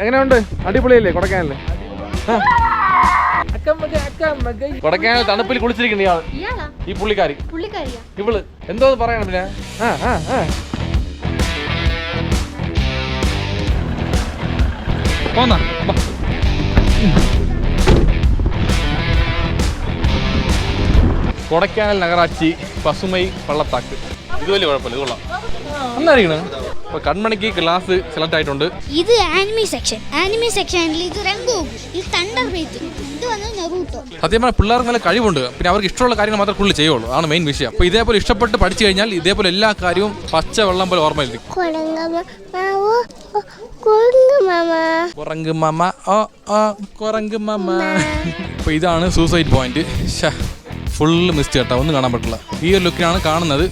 എങ്ങനെയുണ്ട്? അടിപൊളിയല്ലേ കൊടക്കാനല്ലേ കൊടക്കാനൽ തണുപ്പിൽ കുളിച്ചിരിക്കുന്ന ഇയാൾ. ഇയാളാ? ഈ പുള്ളിക്കാരി. ഇവൾ. എന്തോന്ന് പറയണം പിന്നെ? ആ ആ ആ. പോന്നാ. വാ. കൊടക്കാനൽ നഗറാച്ചി പസുമൈ പള്ളത്താക്ക്. ഇത് വലിയ കുഴപ്പമില്ല ഇത് കൊള്ളാം. ഇപ്പൊ കൺമണിക്ക് ക്ലാസ് സെലക്ട് ആയിട്ടുണ്ട്. ഇത് ആനിമി സെക്ഷൻ ആനിമി സെക്ഷനിൽ ഇത് രംഗോഗു ഇത് തണ്ടർ ബേറ്റ് ഇത് വന്ന് നെറൂട്ടോ സത്യം പറഞ്ഞാൽ പിള്ളേർക്ക് നല്ല കഴിവുണ്ട്. പിന്നെ അവർക്ക് ഇഷ്ടമുള്ള കാര്യങ്ങൾ മാത്രമേ കൂടുതൽ ചെയ്യുള്ളൂ. ആണ് മെയിൻ വിഷയം. അപ്പോൾ ഇതേപോലെ ഇഷ്ടപ്പെട്ട് പഠിച്ചു കഴിഞ്ഞാൽ ഇതേപോലെ എല്ലാ കാര്യവും പച്ച വെള്ളം പോലെ ഓർമ്മയിലിരിക്കും. കുരങ്ങ് മമ. ഓ ഓ കുരങ്ങ് മമ. അപ്പോൾ ഇതാണ് സൂസൈഡ് പോയിന്റ് ഫുള്ള് മിസ്റ്റ് കേട്ടോ. ഒന്നും കാണാൻ പറ്റില്ല. ഈ ഒരു ലുക്കിനാണ് കാണുന്നത്.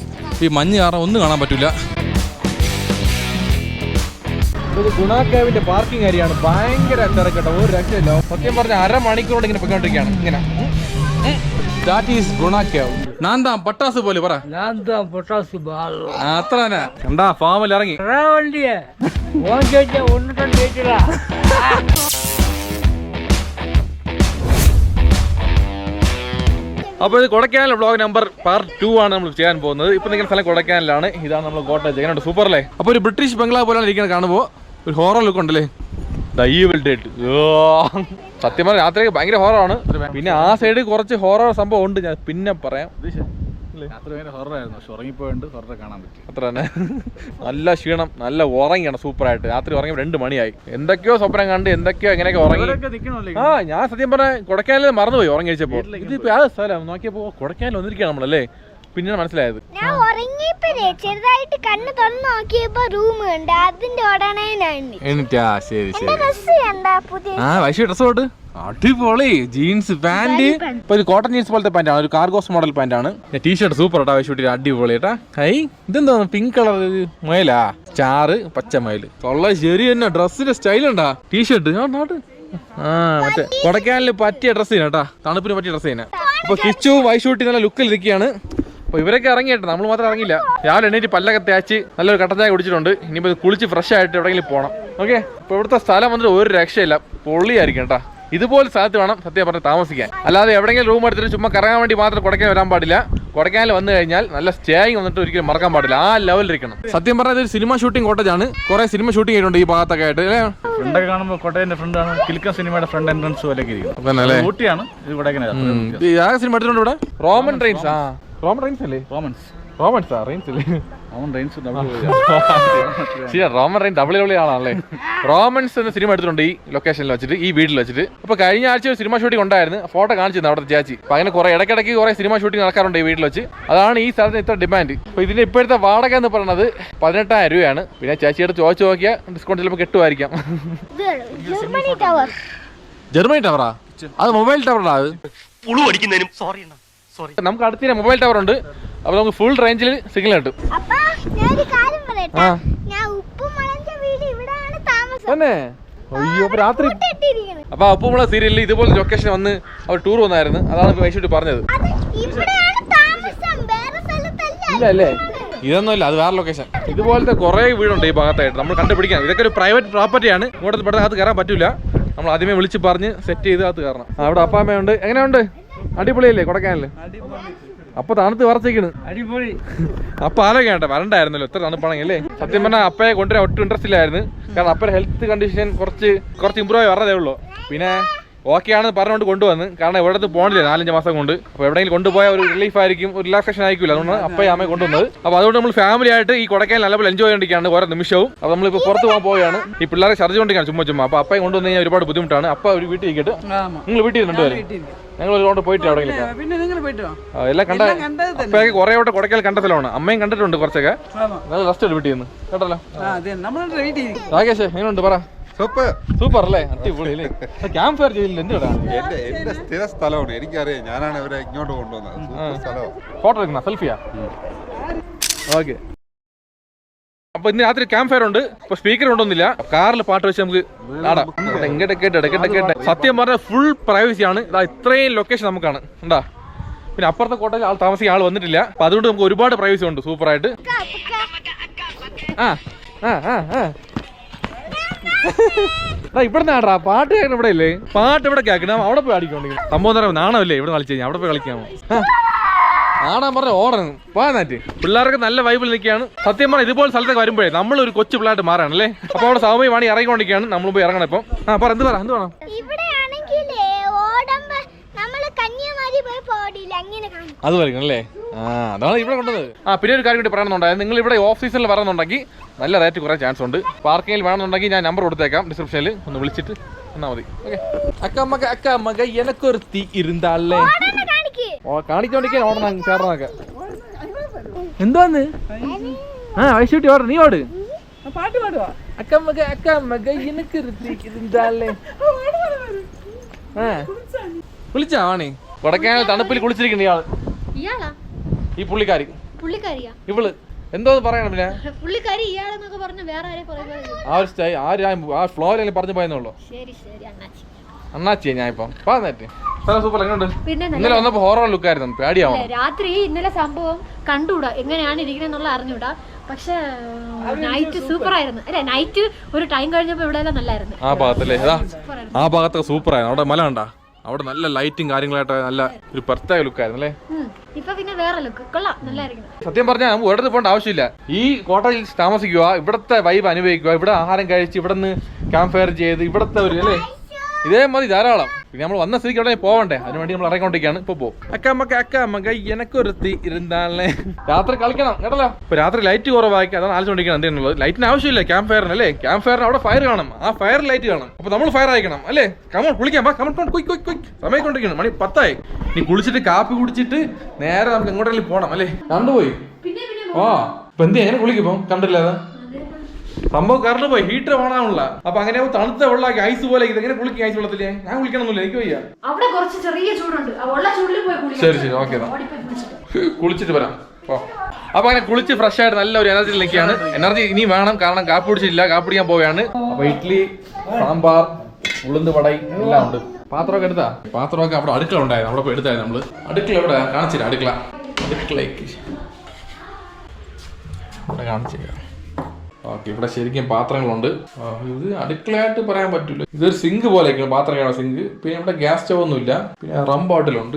ഈ മഞ്ഞ് കാരണം ഒന്നും കാണാൻ പറ്റില്ല ഇത് ഗുണാക്കാവിന്റെ പാർക്കിംഗ് ഏരിയ ഭയങ്കര തിരക്കട്ടോ ഒരു രക്ഷയില്ല. സത്യം പറഞ്ഞ അരമണിക്കൂറോടെ ഇങ്ങനെ പൊയ്ക്കൊണ്ടിരിക്കുകയാണ്. ഇങ്ങനെ. ദാറ്റ് ഈസ് പറ. ഇറങ്ങി? അപ്പോൾ ഇത് കൊടക്കാനിലെ ബ്ലോഗ് നമ്പർ പാർട്ട് ടു ആണ് നമ്മൾ ചെയ്യാൻ പോകുന്നത്. ഇപ്പൊ നിങ്ങൾ സ്ഥലം കൊടക്കാനിലാണ്. ഇതാണ് നമ്മൾ കോട്ടേജ് ചെയ്യുന്നുണ്ട് സൂപ്പർ അല്ലേ? അപ്പോൾ ഒരു ബ്രിട്ടീഷ് ബംഗ്ലാവ് പോലെയാണ് ഇരിക്കുന്നത്. കാണുമ്പോ ഒരു ഹോറർ ലുക്ക് ഉണ്ടല്ലേ? സത്യം പറഞ്ഞ രാത്രി ഭയങ്കര ഹോറാണ് പിന്നെ ആ സൈഡ് കുറച്ച് ഹോറർ സംഭവം ഉണ്ട് ഞാൻ പിന്നെ പറയാം. അത്ര തന്നെ. നല്ല ക്ഷീണം നല്ല ഉറങ്ങിയാണ് സൂപ്പറായിട്ട് രാത്രി ഉറങ്ങി രണ്ട് മണിയായി. എന്തൊക്കെയോ സ്വപ്നം കണ്ട് എന്തൊക്കെയോ എങ്ങനെയൊക്കെ ഉറങ്ങി. ആ ഞാൻ സത്യം പറഞ്ഞ കൊടക്കാനിൽ മറന്നുപോയി ഉറങ്ങി കഴിച്ചപ്പോ ഇതിപ്പോ ആ സ്ഥലം. നോക്കിയപ്പോ കൊടക്കാനിൽ വന്നിരിക്കുകയാണ് നമ്മളല്ലേ? പിന്നെയാണ് മനസ്സിലായത്. ഞാൻ ഉറങ്ങിയപ്പോഴേ ചെറുതായിട്ട് കണ്ണ് തുറന്ന് നോക്കിയപ്പോ റൂം ഉണ്ട്. അതിന്റെ ഉടനെ എന്നിട്ടാ ശരി ശരി. ഡ്രസ് കണ്ടാ പുതിയ ആ വൈശ ഡ്രസ് തൊട്ട് അടിപൊളി. Jeans pant. ഇപ്പൊ ഒരു കോട്ടൺ ജീൻസ് പോലത്തെ പാന്റ് ആണ്. ഒരു കാർഗോസ് മോഡൽ പാന്റ് ആണ്. ടീഷർട്ട് സൂപ്പർ കേട്ടോ വൈശ അടിപൊളി കേട്ടാ. ഹൈ ഇതെന്താ? പിങ്ക് കളർ മയിലാ? ചാറ് പച്ച മയിൽ. കൊള്ള ശരി തന്നെ. ഡ്രസ്സിന്റെ സ്റ്റൈൽ ഉണ്ടാ? ടീഷർട്ട് ഞാൻ ആ മറ്റേ കൊടക്കാനിൽ പറ്റിയ ഡ്രസ്സ് ചെയ്യണം കേട്ടാ. തണുപ്പിന് പറ്റിയ ഡ്രസ്സ് ചെയ്യണേ. അപ്പൊ കിച്ചു വൈഷൂട്ടി നല്ല ലുക്കിൽ ഇരിക്കുകയാണ് അപ്പൊ ഇവരൊക്കെ ഇറങ്ങിയിട്ട് നമ്മൾ മാത്രം ഇറങ്ങില്ല രാവിലെ എണ്ണീറ്റ് പല്ലൊക്കെ തേച്ച് നല്ലൊരു കട്ടൻ ചായ കുടിച്ചിട്ടുണ്ട്. ഇനിയിപ്പോ കുളിച്ച് ഫ്രഷ് ആയിട്ട് എവിടെയെങ്കിലും പോകണം ഓക്കെ ഇപ്പൊ ഇവിടുത്തെ സ്ഥലം വന്നിട്ട് ഒരു രക്ഷയില്ല. പൊള്ളിയായിരിക്കും കേട്ടോ. ഇതുപോലെ സ്ഥലത്ത് വേണം സത്യം പറഞ്ഞ് താമസിക്കാൻ. അല്ലാതെ എവിടെയെങ്കിലും റൂം എടുത്തിട്ട് ചുമ്മാ കറങ്ങാൻ വേണ്ടി മാത്രം കൊടക്കാൻ വരാൻ പാടില്ല. കൊടക്കാനിൽ വന്നു കഴിഞ്ഞാൽ നല്ല സ്റ്റേയിങ് വന്നിട്ട് ഒരിക്കലും മറക്കാൻ പാടില്ല. ആ ലെവലിൽ ഇരിക്കണം. സത്യം പറഞ്ഞാൽ ഇതൊരു സിനിമ ഷൂട്ടിംഗ് കോട്ടേജ് ആണ്. കുറെ സിനിമ ഷൂട്ടിംഗ് ആയിട്ടുണ്ട് ഈ ഭാഗത്തൊക്കെ ആയിട്ട് അല്ലേ? ഫ്രണ്ടൊക്കെ കാണുമ്പോൾ കോട്ടയന്റെ ഫ്രണ്ടാണ് കിൽക്ക സിനിമയുടെ ഫ്രണ്ട് എൻട്രൻസ് പോലെ ഊട്ടിയാണ് ഇത് സിനിമ എടുത്തിട്ടുണ്ട് ഇവിടെ? റോമൻ ട്രെയിൻസ് ആ. റോമൻ റെയിൻസ് അല്ലേ? റോമൻസ്. റോമൻസ് ആ റെയിൻസ് അല്ലേ? റോമൻ റെയിൻസ് ശരിയാ റോമൻ റെയിൻ ഡബിൾ ഡബിൾ ആണല്ലേ? റോമൻസ് എന്ന സിനിമ എടുത്തിട്ടുണ്ട് ഈ ലൊക്കേഷനിൽ വെച്ചിട്ട് ഈ വീട്ടിൽ വെച്ചിട്ട്. അപ്പൊ കഴിഞ്ഞ ആഴ്ച ഒരു സിനിമ ഷൂട്ടിംഗ് ഉണ്ടായിരുന്നു. ഫോട്ടോ കാണിച്ചിരുന്നു അവിടെ ചേച്ചി. അപ്പൊ അങ്ങനെ കുറെ ഇടയ്ക്കിടയ്ക്ക് കുറെ സിനിമ ഷൂട്ടിംഗ് നടക്കാറുണ്ട് ഈ വീട്ടിൽ വെച്ച്. അതാണ് ഈ സ്ഥലത്തിന് ഇത്ര ഡിമാൻഡ് അപ്പൊ ഇതിന്റെ ഇപ്പോഴത്തെ വാടക എന്ന് പറയുന്നത് പതിനെട്ടായിരം രൂപയാണ്. പിന്നെ ചേച്ചിയുടെ ചോദിച്ചു നോക്കിയാൽ ഡിസ്കൗണ്ട് ചിലപ്പോൾ കിട്ടുമായിരിക്കാം. ഇത് ജർമ്മനി ടവറാ അത് മൊബൈൽ ടവറാ അത്? പുളു അടിക്കുന്നതിനും സോറി അണ്ണാ. സോറി നമുക്ക് അടുത്ത മൊബൈൽ ടവർ ഉണ്ട്. അപ്പൊ നമുക്ക് ഫുൾ റേഞ്ചിൽ സിഗ്നൽ കിട്ടും തന്നെ? അയ്യോ അപ്പൊ രാത്രി ഇട്ടിരിക്കുന്നത് അപ്പൊ അപ്പുമുള്ള സീരിയലിൽ ഇതുപോലെ ലൊക്കേഷൻ വന്ന് അവർ ടൂർ വന്നായിരുന്നു. അതാണ് ഇപ്പൊ വൈശൂട്ടി പറഞ്ഞത്. അത് ഇവിടെയാണ് താമസം. വേറെ സ്ഥലത്തല്ല. ഇല്ല അല്ലേ? ഇതൊന്നും ഇല്ല അത് വേറെ ലൊക്കേഷൻ ഇതുപോലത്തെ കുറെ വീടുണ്ട് ഈ ഭാഗത്തായിട്ട്. നമ്മൾ കണ്ടുപിടിക്കാം. ഇതൊക്കെ ഒരു പ്രൈവറ്റ് പ്രോപ്പർട്ടിയാണ് ഇങ്ങോട്ട് പെട്ടെന്ന് അകത്ത് കയറാൻ പറ്റില്ല നമ്മൾ ആദ്യമേ വിളിച്ച് പറഞ്ഞ് സെറ്റ് ചെയ്ത് അകത്ത് കയറണം. ആ, അവിടെ അപ്പാമ്മയുണ്ട്. എങ്ങനെയുണ്ട്? അടിപൊളിയല്ലേ കൊടക്കാനല്ലേ അപ്പൊ തണുത്ത് വറച്ചേക്കണ് അടിപൊളി. അപ്പൊ ആലോചിക്കട്ടെ വരണ്ടായിരുന്നല്ലോ ഇത്ര തണുപ്പാണെങ്കിൽ അല്ലേ? സത്യം പറഞ്ഞാൽ അപ്പയെ കൊണ്ടുവരാൻ ഒട്ടും ഇൻട്രസ്റ്റ് ഇല്ലായിരുന്നു. കാരണം അപ്പയുടെ ഹെൽത്ത് കണ്ടീഷൻ കുറച്ച് കുറച്ച് ഇമ്പ്രൂവ് ആയി വരതേ ഉള്ളൂ. പിന്നെ ഓക്കെ ആണെന്ന് പറഞ്ഞുകൊണ്ട് കൊണ്ടുവന്ന്. കാരണം എവിടെ പോകണില്ല നാലഞ്ച് മാസം കൊണ്ട്. അപ്പോൾ എവിടെയെങ്കിലും കൊണ്ടുപോയാൽ ഒരു റിലീഫ് ആയിരിക്കും ഒരു റിലാക്സേഷൻ ആയിരിക്കില്ല. അതുകൊണ്ടാണ് അപ്പയും അമ്മയെ കൊണ്ടുവന്നത്. അപ്പോൾ അതുകൊണ്ട് നമ്മൾ ഫാമിലി ആയിട്ട് ഈ കൊടക്കാൻ നല്ലപോലെ എൻജോയ് ചെയ്യേണ്ടിരിക്കുകയാണ് ഓരോ നിമിഷവും. അപ്പോൾ നമ്മളിപ്പോൾ പുറത്ത് പോകാൻ പോവുകയാണ്. ഈ പിള്ളേരെ ഛർജ് കൊണ്ടിരിക്കുകയാണ് ചുമ്മാ ചുമ്മാ. അപ്പോൾ അപ്പയെ കൊണ്ടുവന്ന് കഴിഞ്ഞാൽ ഒരുപാട് ബുദ്ധിമുട്ടാണ്. അപ്പ ഒരു വീട്ടിൽ ഇരിക്കട്ടെ. നിങ്ങൾ വീട്ടിൽ നിന്നുണ്ട് ഞങ്ങൾ ഒരുപാട് പോയിട്ട് എവിടെയെങ്കിലും എല്ലാം കണ്ട അപ്പയൊക്കെ കുറെ വട്ടം കൊടക്കൽ കണ്ട സ്ഥലമാണ്. അമ്മയും കണ്ടിട്ടുണ്ട് കുറച്ചൊക്കെ. റെസ്റ്റ് വീട്ടിൽ നിന്ന്. കേട്ടല്ലോ? രാകേഷ് എങ്ങനെയുണ്ട് പറ. സൂപ്പർ. സൂപ്പർ അല്ലേ? അടിപൊളി അല്ലേ ക്യാമ്പ് ഫയർ ചെയ്തില്ല. എന്റെ എന്റെ സ്ഥിര സ്ഥലമാണ്. എനിക്കറിയാം. ഞാനാണ് ഇവരെ ഇങ്ങോട്ട് കൊണ്ടുവന്നത്. സൂപ്പർ സ്ഥലമാണ്. ഫോട്ടോ എടുക്കുന്ന സെൽഫിയാ? ഓക്കെ. അപ്പൊ ഇന്ന് രാത്രി ക്യാമ്പ് ഫയർ ഉണ്ട്. ഇപ്പൊ സ്പീക്കർ ഉണ്ടൊന്നില്ല കാറിൽ പാട്ട് വെച്ച് നമുക്ക് ആടാം. എങ്ങോട്ടെ കേട്ടെ സത്യം പറഞ്ഞാൽ ഫുൾ പ്രൈവസി ആണ്. ഇതാ ഇത്രയും ലൊക്കേഷൻ നമുക്കാണ്. ഉണ്ടാ പിന്നെ അപ്പുറത്തെ കോട്ടയിൽ ആൾ താമസിക്കാൻ ആൾ വന്നിട്ടില്ല. അപ്പൊ അതുകൊണ്ട് നമുക്ക് ഒരുപാട് പ്രൈവസി ഉണ്ട്. സൂപ്പർ ആയിട്ട്. ആ ആ ആ. ആ ഇവിടെ നാടാ പാട്ട് കേൾക്കണം ഇവിടെ ഇല്ലേ? പാട്ട് ഇവിടെ കേൾക്കണം. അവിടെ പോയി അടിക്കണ്ടെങ്കിൽ സംഭവം നാണമല്ലേ ഇവിടെ കളിച്ചു കഴിഞ്ഞാൽ? അവിടെ പോയി കളിക്കാമോ? ആണാൻ പറഞ്ഞ ഓടണം. പോയാറ്റ് പിള്ളേർക്ക് നല്ല വൈബിൽ നിൽക്കുകയാണ്. സത്യം പറഞ്ഞാൽ ഇതുപോലെ സ്ഥലത്തേക്ക് വരുമ്പോഴേ നമ്മൾ ഒരു കൊച്ചു പിള്ളേർ മാറാണല്ലേ അപ്പോൾ അവിടെ സൗമ്യ വാണി ഇറങ്ങിക്കൊണ്ടിരിക്കുകയാണ്. നമ്മൾ പോയി ഇറങ്ങണം ഇപ്പം. ആ പറ എന്ത് പറ എന്ത് വേണം ഇവിടെയാണെങ്കിലേ ഓടുമ്പോ നമ്മൾ കന്യാകുമാരി പോയി പോടില്ല അങ്ങനെ കാണും. അത് വരയ്ക്കണം അല്ലേ? ആ അതാണ് ഇവിടെ കൊണ്ടത് ആ പിന്നെ ഒരു കാര്യം കൂടി പറയണമെന്നുണ്ടായത് നിങ്ങൾ ഇവിടെ സീസണിൽ പറയുന്നുണ്ടെങ്കിൽ നല്ല റേറ്റ് കുറേ ചാൻസ് ഉണ്ട്. പാർക്കിങ്ങിൽ വേണമെന്നുണ്ടെങ്കിൽ ഞാൻ നമ്പർ കൊടുത്തേക്കാം. ഡിസ്ക്രിപ്ഷനിൽ ഒന്ന് വിളിച്ചിട്ട് എന്നാ മതി. ഓക്കെ അക്ക മക അക്ക മക എനക്കൊരുത്തി ഇരുന്നാളേ കാണിക്ക്. ഓ കാണിച്ചോണ്ടിരിക്കാൻ ഓടണം ചേർന്നൊക്കെ എന്തോന്ന് ആ വൈശൂട്ടി ഓട നീ ഓട്. പാട്ട് പാടുവാ. അക്ക മക അക്ക മക എനക്കൊരുത്തി ഇരുന്നാളേ ആ. വിളിച്ചാ വാണി കൊടക്കാനൽ തണുപ്പിൽ കുളിച്ചിരിക്കുന്ന ഇയാൾ. ഇയാളാ? ഈ പുള്ളിക്കാരി. പുള്ളിക്കാരിയാ? ഇവൾ. എന്തോന്ന് പറയണം പിന്നെ? പുള്ളിക്കാരി ഇയാളെന്നൊക്കെ പറഞ്ഞു വേറെ ആരെ ആ ഒരു സ്റ്റൈ ആ പറഞ്ഞു പോയെന്നുള്ളൂ. ശരി ശരി അണ്ണാച്ചി. അണ്ണാച്ചിയെ ഞാൻ ഇപ്പം. പറഞ്ഞേറ്റ് സൂപ്പർ എങ്ങനെയുണ്ട് ഇന്നലെ വന്നപ്പോ ഹോറർ ലുക്കായിരുന്നു പേടിയാവും. രാത്രി ഇന്നലെ സംഭവം കണ്ടുകൂടാ. എങ്ങനെയാണ് ഇരിക്കണെന്നുള്ള അറിഞ്ഞൂടാ പക്ഷെ നൈറ്റ് സൂപ്പർ. ആയിരുന്നു അല്ലെ നൈറ്റ് ഒരു ടൈം കഴിഞ്ഞപ്പോ ഇവിടെ നല്ലായിരുന്നു. ആ ഭാഗത്തല്ലേ? ആ ഭാഗത്തൊക്കെ സൂപ്പർ ആയിരുന്നു അവിടെ മല കണ്ടാ? അവിടെ നല്ല ലൈറ്റും കാര്യങ്ങളായിട്ട് നല്ല ഒരു പ്രത്യേക ലുക്കായിരുന്നു അല്ലേ ഉം. ഇപ്പൊ പിന്നെ വേറെ ലുക്ക് കൊള്ളാം. നല്ലായിരിക്കും സത്യം പറഞ്ഞാൽ നമുക്ക് ഒരിടത്ത് പോകേണ്ട ആവശ്യമില്ല. ഈ കോട്ടയിൽ താമസിക്കുക ഇവിടത്തെ വൈബ് അനുഭവിക്കുക ഇവിടെ ആഹാരം കഴിച്ച് ഇവിടെ നിന്ന് ക്യാമ്പ് ഫയർ ചെയ്ത് ഇവിടത്തെ ഒരു അല്ലേ? ഇതേ മതി ധാരാളം. പിന്നെ നമ്മൾ വന്ന സ്ഥിതിക്ക് അവിടെ പോവണ്ടേ? അതിന് വേണ്ടി നമ്മൾ ഇറങ്ങിക്കൊണ്ടിരിക്കുകയാണ്. ഇപ്പൊ പോകും അക്കമ്മക്ക അക്കമ്മക്ക എനക്കൊരുത്തി ഇരുന്നാലേ. രാത്രി കളിക്കണം കേട്ടല്ലോ? ഇപ്പൊ രാത്രി ലൈറ്റ് കുറവാക്കി അതാണ് ആലോചിച്ചോണ്ടിരിക്കണം എന്തെന്നുള്ളത് ലൈറ്റിന് ആവശ്യമില്ല ക്യാമ്പ് ഫയറിന് അല്ലേ? ക്യാമ്പ് ഫയറിന് അവിടെ ഫയർ കാണും. ആ ഫയർ ലൈറ്റ് കാണും. അപ്പൊ നമ്മൾ ഫയർ അയക്കണം അല്ലേ? കമോൺ കുളിക്കാം വാ കമൺ കുയ് കുയ് കുയ് സമയം കൊണ്ടിരിക്കണം മണി പത്തായി. നീ കുളിച്ചിട്ട് കാപ്പി കുടിച്ചിട്ട് നേരെ നമുക്ക് എങ്ങോട്ടെങ്കിലും പോണം അല്ലേ? കണ്ടുപോയി? ആ. ഇപ്പൊ എന്ത് എങ്ങനെ കുളിക്കും കണ്ടില്ല അത് സംഭവം കറണ്ട് പോയി ഹീറ്റർ ഓണാവുള്ള അപ്പൊ അങ്ങനെ തണുത്ത വെള്ളമാക്കി ഐസ് പോലെ ഇത് എങ്ങനെ കുളിക്കും ഐസ് വെള്ളത്തിൽ? ഞാൻ കുളിക്കണമെന്നില്ല എനിക്ക് വയ്യ. അവിടെ കുറച്ച് ചെറിയ ചൂടുണ്ട്. ശരി ശരി ഓക്കെ കുളിച്ചിട്ട്. വരാം. അപ്പൊ അങ്ങനെ കുളിച്ച് ഫ്രഷ് ആയിട്ട് നല്ല ഒരു എനർജി നിൽക്കുകയാണ് എനർജി ഇനി വേണം കാരണം കാപ്പി കുടിച്ചിട്ടില്ല കാപ്പി കുടിക്കാൻ പോവുകയാണ്. അപ്പൊ ഇഡ്ഡലി സാമ്പാർ ഉളുന്ന് വടൈ എല്ലാം ഉണ്ട്. പാത്രമൊക്കെ എടുത്താ? പാത്രമൊക്കെ അവിടെ അടുക്കള ഉണ്ടായിരുന്നു. അവിടെ പോയി എടുത്തായിരുന്നു നമ്മൾ. അടുക്കള എവിടെ കാണിച്ചില്ല അടുക്കള. അടുക്കളയ്ക്ക്. അവിടെ കാണിച്ചില്ല ഓക്കെ ഇവിടെ ശരിക്കും പാത്രങ്ങളുണ്ട്. ഇത് അടുക്കളയായിട്ട് പറയാൻ പറ്റില്ല ഇതൊരു സിങ്ക് പോലെയൊക്കെയാണ് പാത്രങ്ങളാണ് സിങ്ക് പിന്നെ ഇവിടെ ഗ്യാസ് സ്റ്റവ് ഒന്നുമില്ല. പിന്നെ റം ബോട്ടിലുണ്ട്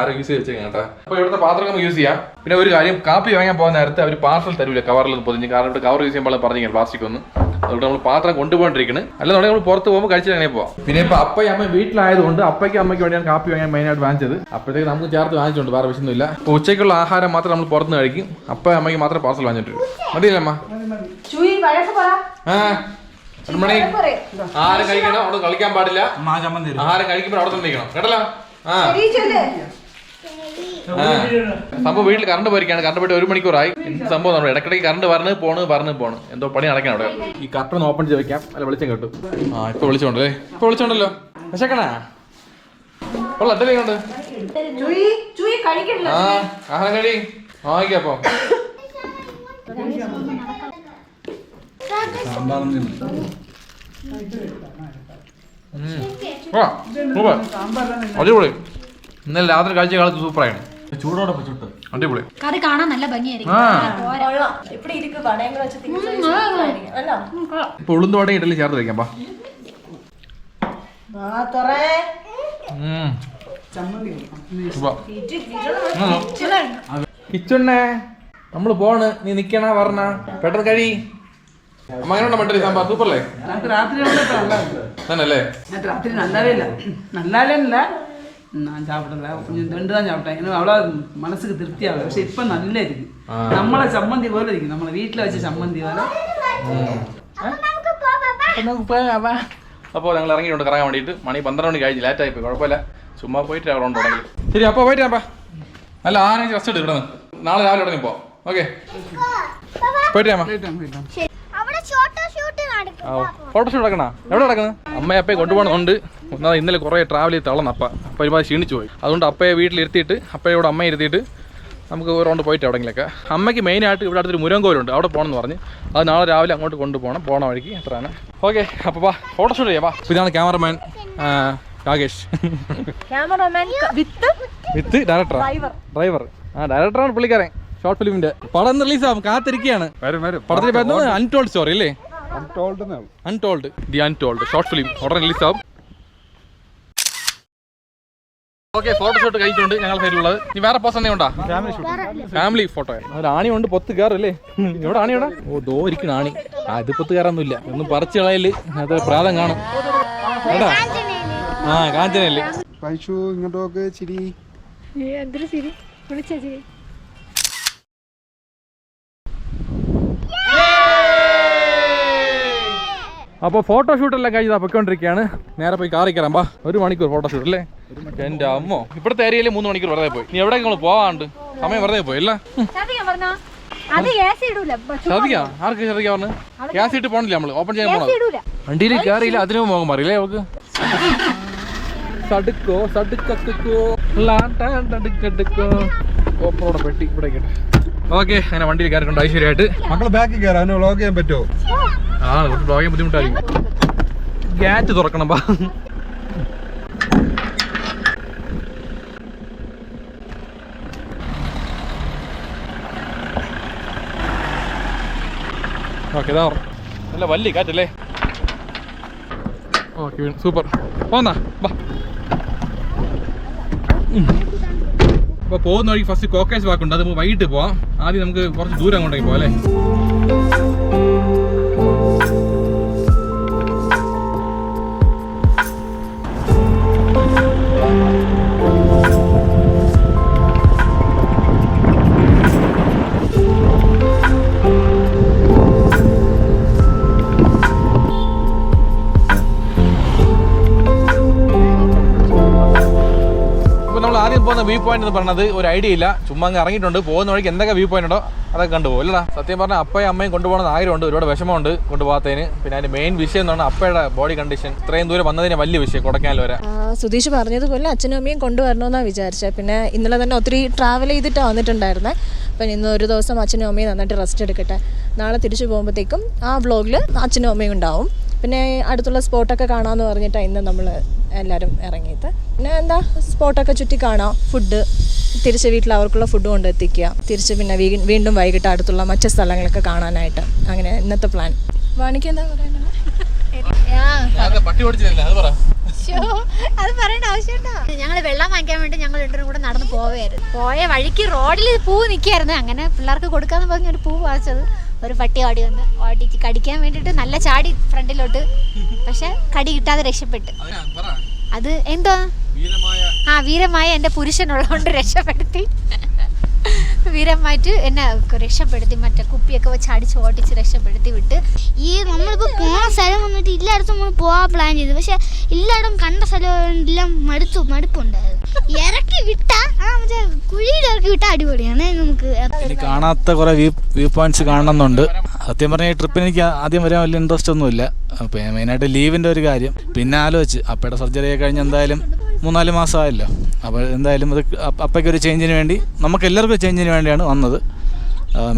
ആരും യൂസ് ചെയ്ത് കേട്ടോ. അപ്പൊ ഇവിടുത്തെ പാത്രം നമുക്ക് യൂസ് ചെയ്യാം. പിന്നെ ഒരു കാര്യം കാപ്പി വാങ്ങാൻ പോകുന്ന നേരത്തെ അവർ പാർസൽ തരൂല കവറിൽ പൊതിഞ്ഞ്. കാരണം ഇവിടെ കവർ യൂസ് ചെയ്യുമ്പോൾ പറഞ്ഞു പ്ലാസ്റ്റിക് ഒന്ന്. അതുകൊണ്ട് നമ്മൾ പാത്രം കൊണ്ടുപോകണ്ടിരിക്കുന്നത് അല്ലെന്നുണ്ടെങ്കിൽ നമ്മൾ പുറത്ത് പോകുമ്പോൾ കഴിച്ചിട്ട് അങ്ങനെ പോവാം. പിന്നെ ഇപ്പൊ അപ്പയും അമ്മ വീട്ടിലായതുകൊണ്ട് അപ്പയ്ക്കും അമ്മയ്ക്ക് വേണ്ടിയാണ് കാപ്പി വാങ്ങാൻ മെയിനായിട്ട് വാങ്ങിച്ചത്. അപ്പോഴത്തേക്ക് നമുക്ക് ചേർത്ത് വാങ്ങിച്ചിട്ടുണ്ട് വേറെ വിഷയമൊന്നുമില്ല അപ്പൊ ഉച്ചയ്ക്കുള്ള ആഹാരം മാത്രം നമ്മൾ പുറത്തുനിന്ന് കഴിക്കും. അപ്പ അമ്മയ്ക്ക് മാത്രം പാർസൽ വാങ്ങിച്ചിട്ടുണ്ട് മതിയല്ലേ അമ്മ? ആ. മണി ആഹാരം കഴിക്കണം അവിടെ കളിക്കാൻ പാടില്ല. ആഹാരം കഴിക്കുമ്പോൾ അവിടെ തന്നെ നിൽക്കണം കേട്ടല്ലോ? ആ. സംഭവം വീട്ടിൽ കറണ്ട് പോയിരിക്കാണ് കറണ്ട് പോയിട്ട് ഒരു മണിക്കൂറായി. എന്ത് സംഭവം നമ്മൾ ഇടയ്ക്കിടയ്ക്ക് കറണ്ട് വരണ് പോണ് പറഞ്ഞ് പോണ്. എന്തോ പണി നടക്കണം അവിടെ. ഈ കർട്ടൺ ഓപ്പൺ ചെയ്ത് വെക്കാം. അല്ല വെളിച്ചം കേട്ടു. ആ ഇപ്പൊ വിളിച്ചോണ്ടല്ലേ ഇപ്പൊ വിളിച്ചോണ്ടല്ലോ വിശക്കണാ? ഉള്ള കൊണ്ട് ആ ആഹാരം കഴി. അടിപൊളി. ഇന്നലെ രാത്രി കഴിച്ച കാലത്ത് സൂപ്പറായിരുന്നു. ചൂടോടെ ചുട്ട്. അടിപൊളി. കറി കാണാൻ നല്ല ഭംഗിയായിരിക്കും. ഇപ്പൊ ഇഡലി ചേർത്ത് വെക്കാം കിച്ചണ്ണേ നമ്മൾ പോണ്. നീ നിക്കണ പറഞ്ഞ പെട്ടെന്ന് കഴി. മകനുണ്ട മട്ടരി സാമ്പാർ? സൂപ്പറല്ലേ? രാത്രി തന്നല്ലേ രാത്രി നല്ലതേ നല്ലാലേ நான் சாப்பிடல கொஞ்சம் ரெண்டு தான் சாப்பிட்டேன் ஏன்னா அவ்வளோ மனசுக்கு திருப்தி ஆகல പക്ഷെ ഇപ്പൊ നല്ല இருக்கு നമ്മളെ ചമ്മന്തി പോലെ ഇരിക്കും നമ്മളെ വീട്ടിൽ വെച്ച ചമ്മന്തി പോലെ അപ്പോൾ ഞങ്ങൾ ഇറങ്ങിയിട്ടുണ്ട് കറങ്ങാൻ വേണ്ടിയിട്ട് മണി പന്ത്രണ്ട് മണി കഴിഞ്ഞ് ലേറ്റ് ആയിപ്പോയി കുഴപ്പമില്ല ചുമ്മാ പോയിട്ട് അവിടെ തുടങ്ങി ശരി അപ്പോൾ പോയിട്ട് അപ്പാ അല്ല ആരെങ്കിലും റെസ്റ്റ് എടുക്കണം നാളെ രാവിലെ തുടങ്ങി പോ ഓക്കെ പോയിട്ട് അമ്മയപ്പയെ കൊണ്ടുപോകണമുണ്ട് എവിടെ ഒന്നാമത് ഇന്നലെ കുറേ ട്രാവൽ ചെയ്ത് തളർന്ന അപ്പ. അപ്പം ഒരുപാട് ക്ഷീണിച്ചു പോയി. അതുകൊണ്ട് അപ്പയെ വീട്ടിലിരുത്തിയിട്ട് അപ്പയോട് അമ്മയെ ഇരുത്തിയിട്ട് നമുക്ക് റൗണ്ട് പോയിട്ട് എവിടെങ്കിലൊക്കെ അമ്മയ്ക്ക് മെയിൻ ആയിട്ട് ഇവിടെ അടുത്തൊരു മുരങ്കോലുണ്ട് അവിടെ പോകണമെന്ന് പറഞ്ഞ്. അത് നാളെ രാവിലെ അങ്ങോട്ട് കൊണ്ടുപോകണം. പോണ വഴിക്ക്. എത്രയാണ് ഓക്കെ അപ്പോൾ വാ. ഫോട്ടോഷൂട്ട് ചെയ്യാം വാ. ഇതാണ് cameraman Rakesh. With director driver ആ? ഡയറക്ടറാണ് പുള്ളിക്കാരൻ. ഷോർട്ട് ഫിലിമിന്റെ പടം റിലീസ് ആവും കാത്തിരിക്കുകയാണ് വരും. വരും പടത്തിന്റെ പേര് അൺടോൾഡ് സ്റ്റോറി അല്ലേ? Untold the untold short film ഉടനെ റിലീസ് ആവും ഓക്കെ ഫോട്ടോഷൂട്ട് കഴിഞ്ഞിട്ടുണ്ട് ഞങ്ങളുടെ സൈഡിലുള്ളത് ഇനി വേറെ പോസ് തന്നെ ഉണ്ടാ? ഫാമിലി ഫോട്ടോ ആണി ഉണ്ട് പൊത്ത് കയറല്ലേ? ഇവിടെ ആണി ഉണ്ടാ ഓ ദോ ഇരിക്കണ ആണി. ആ ഇത് പൊത്ത് കയറൊന്നുമില്ല. ഒന്ന് പറിച്ച് കളയൽ. അത് പ്രാതം കാണും. കേട്ടാ ആ കാഞ്ചനല്ലേ പൈസു ഇങ്ങോട്ട് നോക്ക് ചിരി എന്തൊരു ചിരി. വിളിച്ച ശരി അപ്പോൾ ഫോട്ടോഷൂട്ടെല്ലാം കഴിഞ്ഞാൽ പൊയ്ക്കൊണ്ടിരിക്കുകയാണ്. നേരെ പോയി കാറി കയറാം ബാ ഒരു മണിക്കൂർ ഫോട്ടോഷൂട്ട് അല്ലേ? എന്റെ അമ്മ ഇപ്പഴത്തെ ഏരിയയിൽ മൂന്ന് മണിക്കൂർ വെറുതെ പോയി. നീ എവിടെ നമ്മൾ പോവാണ്ട്. സമയം വെറുതെ പോയി അല്ല? ശ്രദ്ധിക്കാൻ പറഞ്ഞോ? അത് ഗ്യാസ് ഇടൂല. ശ്രദ്ധിക്കാം ആർക്ക് ശ്രദ്ധിക്കാൻ പറഞ്ഞു? ഗ്യാസ് ഇട്ട് പോണില്ല നമ്മൾ ഓപ്പൺ ചെയ്യാൻ പോണത്? ഇടൂല. വണ്ടിയിൽ കയറിയില്ല അതിനു മുഖം മാറിയില്ലേ അവക്ക്? സടുക്കോ സടുക്കോ ലാട്ടടുക്കടുക്കോ ഓപ്പറോടെ പെട്ടി ഇവിടെ കേട്ടെ ഓക്കെ അങ്ങനെ വണ്ടിയിൽ കയറിയിട്ടുണ്ട് ഐശ്വര്യമായിട്ട് മക്കളെ ബാക്കിൽ കയറാൻ അവന് വ്ളോഗ് ചെയ്യാൻ പറ്റുമോ? ആ കുറച്ച് ബ്ലോഗ് ചെയ്യാൻ ബുദ്ധിമുട്ടായിരിക്കും ഗാറ്റ് തുറക്കണം ബാ. ഓക്കെ ഇതാ. നല്ല വലിയ കാറ്റല്ലേ? Okay super. പോന്നാ ബാ. അപ്പോൾ പോകുന്ന വഴി ഫസ്റ്റ് കോക്കേസ് വാക്കുണ്ട്. അത് വൈകിട്ട് പോവാം. ആദ്യം നമുക്ക് കുറച്ച് ദൂരം അങ്ങോട്ടേക്ക് പോകാം അല്ലേ? പോയിന്റ് എന്ന് പറഞ്ഞത് ഒരു ഐഡിയ ഇല്ല. ചുമ്മാ അങ്ങ് ഇറങ്ങിയിട്ടുണ്ട്. പോകുന്ന വഴിക്ക് എന്തൊക്കെ വ്യൂ പോയിന്റ് ഉണ്ടോ അതൊക്കെ കണ്ടുപോകും അല്ലടാ സത്യം പറഞ്ഞാൽ അപ്പയും അമ്മയും കൊണ്ടുപോകണമെന്ന് ആഗ്രഹമുണ്ട്. ഒരുപാട് വിഷമമുണ്ട് കൊണ്ടുപോകാത്തതിന്. പിന്നെ അതിന്റെ മെയിൻ വിഷയം എന്ന് പറഞ്ഞാൽ അപ്പയുടെ ബോഡി കണ്ടീഷൻ ഇത്രയും ദൂരെ വന്നതിന് വലിയ വിഷയം കൊടക്കാൽ വരെ. സുധീഷ് പറഞ്ഞതുപോലെ അച്ഛനും അമ്മയും കൊണ്ടുവരണമെന്നാണ് വിചാരിച്ചത്. പിന്നെ ഇന്നലെ തന്നെ ഒത്തിരി ട്രാവൽ ചെയ്തിട്ടാണ് വന്നിട്ടുണ്ടായിരുന്നത് അപ്പം ഇന്ന് ഒരു ദിവസം അച്ഛനും അമ്മയും നന്നായിട്ട് റെസ്റ്റ് എടുക്കട്ടെ. നാളെ തിരിച്ചു പോകുമ്പോഴത്തേക്കും ആ വ്ളോഗിൽ അച്ഛനും അമ്മയും ഉണ്ടാവും. പിന്നെ അടുത്തുള്ള സ്പോട്ടൊക്കെ കാണാമെന്ന് പറഞ്ഞിട്ടാണ് ഇന്ന് നമ്മൾ എല്ലാവരും ഇറങ്ങിയിട്ട്. പിന്നെ എന്താ സ്പോട്ടൊക്കെ ചുറ്റി കാണാം. ഫുഡ് തിരിച്ച് വീട്ടിൽ അവർക്കുള്ള ഫുഡ് കൊണ്ട് എത്തിക്കുക തിരിച്ച് പിന്നെ വീ- വീണ്ടും വൈകിട്ട് അടുത്തുള്ള മറ്റ് സ്ഥലങ്ങളൊക്കെ കാണാനായിട്ട്. അങ്ങനെ ഇന്നത്തെ പ്ലാൻ വാണിക്ക് എന്താ അത് പറ. അത് പറയേണ്ട ആവശ്യമുണ്ടോ? ഞങ്ങൾ വെള്ളം വാങ്ങിക്കാൻ വേണ്ടി ഞങ്ങൾ രണ്ടും കൂടെ നടന്ന് പോവായിരുന്നു. പോയ വഴിക്ക് റോഡിൽ പൂ നിൽക്കായിരുന്നു അങ്ങനെ പിള്ളേർക്ക് കൊടുക്കാന്ന് പറഞ്ഞ ഒരു പൂ വാങ്ങിച്ചത്. ഒരു പട്ടി ഓടി വന്ന് ഓടിച്ച് കടിക്കാൻ വേണ്ടിയിട്ട് നല്ല ചാടി ഫ്രണ്ടിലോട്ട്. പക്ഷെ കടി കിട്ടാതെ രക്ഷപ്പെട്ട്. അത് എന്തോ? ആ വീരമായ എന്റെ പുരുഷനുള്ളതുകൊണ്ട് രക്ഷപ്പെടുത്തി. വീരമായിട്ട് എന്നെ രക്ഷപ്പെടുത്തി. മറ്റേ കുപ്പിയൊക്കെ വെച്ച് അടിച്ച് ഓടിച്ച് രക്ഷപ്പെടുത്തി വിട്ട്. ഈ നമ്മളിപ്പോ പോണ സ്ഥലം വന്നിട്ട് എല്ലായിടത്തും നമ്മൾ പോവാ പ്ലാൻ ചെയ്തു പക്ഷെ എല്ലായിടം കണ്ട സ്ഥലം എല്ലാം മടുത്തു മടുപ്പുണ്ടായിരുന്നു ഇറക്കി വിട്ട ആ മറ്റേ കുഴിയിൽ വിട്ട അടിപൊളിയാണ് നമുക്ക്. കാണാത്ത കുറേ വ്യൂ പോയിന്റ്സ് കാണണമെന്നുണ്ട്. സത്യം പറഞ്ഞാൽ ഈ ട്രിപ്പിന് എനിക്ക് ആദ്യം വരാൻ വലിയ ഇൻട്രസ്റ്റ് ഒന്നുമില്ല അപ്പോൾ മെയിനായിട്ട് ലീവിന്റെ ഒരു കാര്യം. പിന്നെ ആലോചിച്ച്. അപ്പയുടെ സർജറി കഴിഞ്ഞ് എന്തായാലും മൂന്നാൽ മാസമായല്ലോ. അപ്പോൾ എന്തായാലും അത് അപ്പയ്ക്കൊരു ചേഞ്ചിന് വേണ്ടി നമുക്ക് എല്ലാവർക്കും ഒരു ചേഞ്ചിന് വേണ്ടിയാണ് വന്നത്.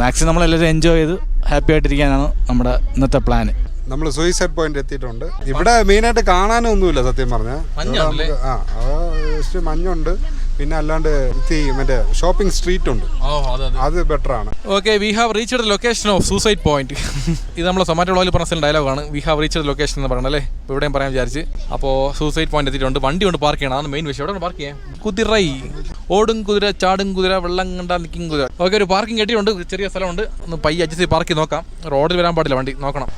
മാക്സിമം നമ്മളെല്ലാവരും എൻജോയ് ചെയ്ത് ഹാപ്പി ആയിട്ടിരിക്കാനാണ് നമ്മുടെ ഇന്നത്തെ പ്ലാന് നമ്മൾ സൂയിസൈഡ് പോയിന്റ് എത്തിയിട്ടുണ്ട്. ഇവിടെ മെയിനായിട്ട് കാണാനൊന്നുമില്ല സത്യം പറഞ്ഞാൽ? ആ മഞ്ഞുണ്ട്. പിന്നെ അല്ലാണ്ട് മറ്റേ ഷോപ്പിംഗ് സ്ട്രീറ്റ് ഉണ്ട്. ഓ അതെ അതെ. അത് ബെറ്റർ ആണ്. Okay we have reach location of suicide point ഇത് നമ്മൾ സൊമാറ്റോ ബ്ലോഗിൽ പറഞ്ഞ ഡയലോഗാണ് വി ഹാവ് റീച്ച് ലൊക്കേഷൻ എന്ന് പറയണം അല്ലേ? ഇവിടെയും പറയാൻ വിചാരിച്ച്. അപ്പോൾ സൂസൈഡ് പോയിന്റ് എത്തിയിട്ടുണ്ട്. വണ്ടി കൊണ്ട് പാർക്ക് ചെയ്യണം. അതാണ് മെയിൻ വിഷയം. എവിടെ പാർക്ക് ചെയ്യാം കുതിരൈ. ഓടും കുതിര ചാടും കുതിര വെള്ളം കണ്ടാ നിൽക്കും കുതിര. ഓക്കെ ഒരു പാർക്കിംഗ് കെട്ടിയുണ്ട് ചെറിയ സ്ഥലമുണ്ട്. ഒന്ന് പൈ അഡ്ജസ്റ്റ് ചെയ്ത് പാർക്ക് ചെയ്ത് നോക്കാം. റോഡിൽ വരാൻ പാടില്ല വണ്ടി. നോക്കണം.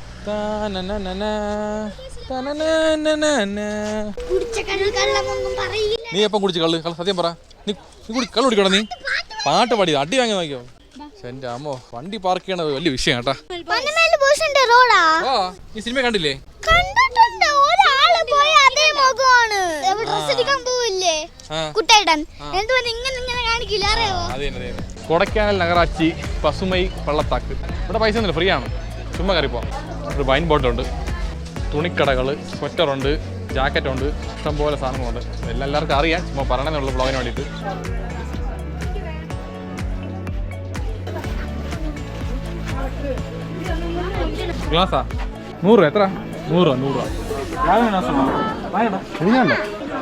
പറയില്ല നീ എപ്പം കുടിച്ച് കള്ള്? കള്ള് സത്യം പറ. നീ നീ കുടി കള്ള് കുടിക്കണോ നീ? പാട്ട് പാടി അടി വാങ്ങി നോക്കിയോ? എന്റെ അമ്മോ വണ്ടി പാർക്ക് ചെയ്യണത് വലിയ വിഷയം കേട്ടാ. നീ സിനിമ കണ്ടില്ലേ. കൊടൈക്കനാൽ നഗറാച്ചി പസുമൈ പള്ളത്താക്ക്. ഇവിടെ പൈസ ഒന്നുമില്ല ഫ്രീ ആണ് ചുമ്മാ കയറിപ്പോ. ഒരു വൈൻ ബോട്ടുണ്ട് തുണിക്കടകൾ സ്വെറ്ററുണ്ട് ജാക്കറ്റുണ്ട് ഇഷ്ടംപോലെ സാധനങ്ങളുണ്ട്. എല്ലാം എല്ലാവർക്കും അറിയാം. ചുമ്മാ പറയണമെന്നുള്ള ബ്ലോഗിന് വേണ്ടിയിട്ട്. ഗ്ലാസാ? നൂറ് രൂപ എത്ര? നൂറ് രൂപ നൂറ് രൂപ.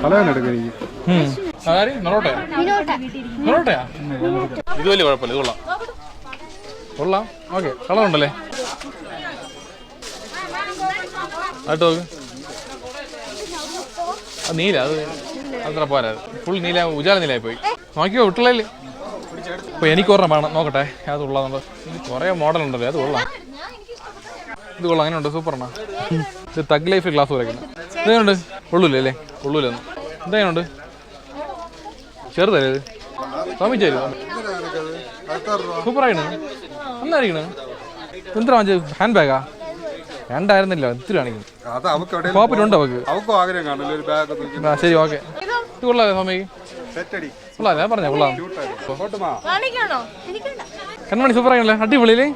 പലവനെടുക്കും നൊറോട്ടയാ? ഇത് വലിയ കുഴപ്പമില്ല ഇത് കൊള്ളാം. കൊള്ളാം. ഓക്കെ കളറുണ്ടല്ലേ? ആയിട്ട് അത് നീല അത് അത്ര പോരാ. ഫുൾ നീല ഉജാല നീലായി പോയി നോക്കിയോ വിട്ടില്ലേ അപ്പൊ എനിക്ക് ഒരെണ്ണം വേണം. നോക്കട്ടെ അത് ഉള്ളതുണ്ട് കുറേ മോഡൽ ഉണ്ടല്ലോ അത് കൊള്ളാം. ഇത് കൊള്ളാം അങ്ങനെയുണ്ട് സൂപ്പർ എണ്ണ ഇത് തഗ് ലൈഫ് ഗ്ലാസ് വരയ്ക്കുന്നത് ഇതെങ്ങനെയുണ്ട് കൊള്ളൂലേ അല്ലേ? കൊള്ളൂലെന്ന് ഇതെങ്ങനെയുണ്ട് ചെറുതല്ലേ ഇത്? തോമിച്ചായിരുന്നു സൂപ്പറായിണ് നന്നായിരിക്കണ് എന്തിനാ വാങ്ങിച്ചത്? ഹാൻഡ് ബാഗാ രണ്ടായിരുന്നില്ല എന്തിനാണെങ്കിൽ അത് അവക്ക് എവിടെയും പോക്കറ്റ് ഉണ്ടോ അവക്ക്? അവക്കും ആഗ്രഹം കാണില്ല ഒരു ബാഗ് തൂക്കി ആ ശരി ഓക്കെ. ഇത് സ്വാമിക്ക് പറഞ്ഞ കൊള്ളാം. കൺമണി സൂപ്പർ ആയില്ലേ? അടിപൊളിയില്ലേ?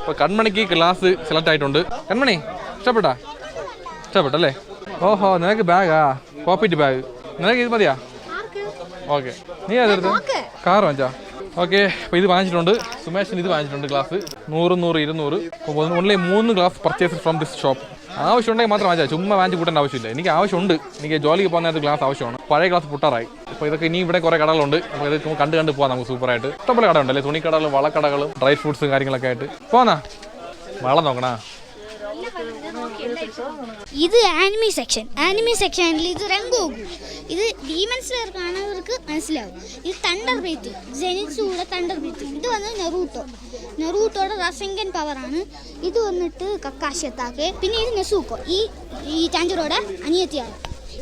അപ്പൊ കൺമണിക്ക് ക്ലാസ് സെലക്ട് ആയിട്ടുണ്ട്. കൺമണി ഇഷ്ടപ്പെട്ടാ? ഇഷ്ടപ്പെട്ടല്ലേ? ഓഹോ നിനക്ക് ബാഗാ കോപ്പിറ്റ് ബാഗ് നിനക്ക് ഇത് മതിയാ? ഓക്കെ. നീ അതെടുത്ത് കാർ വാങ്ങിച്ചാ? ഓക്കെ അപ്പോൾ ഇത് വാങ്ങിച്ചിട്ടുണ്ട്. സുമേഷിന് ഇത് വാങ്ങിച്ചിട്ടുണ്ട് ഗ്ലാസ്. നൂറ് നൂറ് ഇരുന്നൂറ്. ഓൺലി മൂന്ന് glass purchase from this shop ആവശ്യമുണ്ടെങ്കിൽ മാത്രം വാങ്ങിച്ചാൽ ചുമ്മാ വാങ്ങിച്ച് കൂട്ടേണ്ട ആവശ്യമില്ല. എനിക്ക് ആവശ്യമുണ്ട്. എനിക്ക് ജോലിക്ക് പോകുന്ന നേരത്തെ ഗ്ലാസ് ആവശ്യമാണ്. പഴയ ഗ്ലാസ് പുട്ടാറായി. അപ്പോൾ ഇതൊക്കെ ഇനി ഇവിടെ കുറേ കടകളുണ്ട്. അപ്പോൾ ഇത് കണ്ട് കണ്ട് പോകാം നമുക്ക് സൂപ്പറായിട്ട് ഇഷ്ടംപോലെ കടയുണ്ടല്ലേ തുണിക്കടകളും വളക്കടകളും ഡ്രൈ ഫ്രൂട്ട്സും കാര്യങ്ങളൊക്കെ ആയിട്ട്. പോന്നാ. വള നോക്കണാ. ഇത് ആനിമി സെക്ഷൻ ആനിമി സെക്ഷനിൽ ഇത് രംഗോഗു ഇത് ഡീമൻസ് ലെയർ കാണുന്നവർക്ക് മനസ്സിലാവും. ഇത് തണ്ടർ ബ്രീത്ത് ജനിച്ചുകൂടെ തണ്ടർ ബ്രീത്ത് ഇത് വന്ന് നെറൂട്ടോ. നെറൂട്ടോയുടെ റസെങ്കൻ പവറാണ് ഇത് വന്നിട്ട് കക്കാശത്താക്ക് പിന്നെ ഇത് നെസൂക്കോ. ഈ ഈ ടാഞ്ചറോടെ അനിയത്തിയാണ്.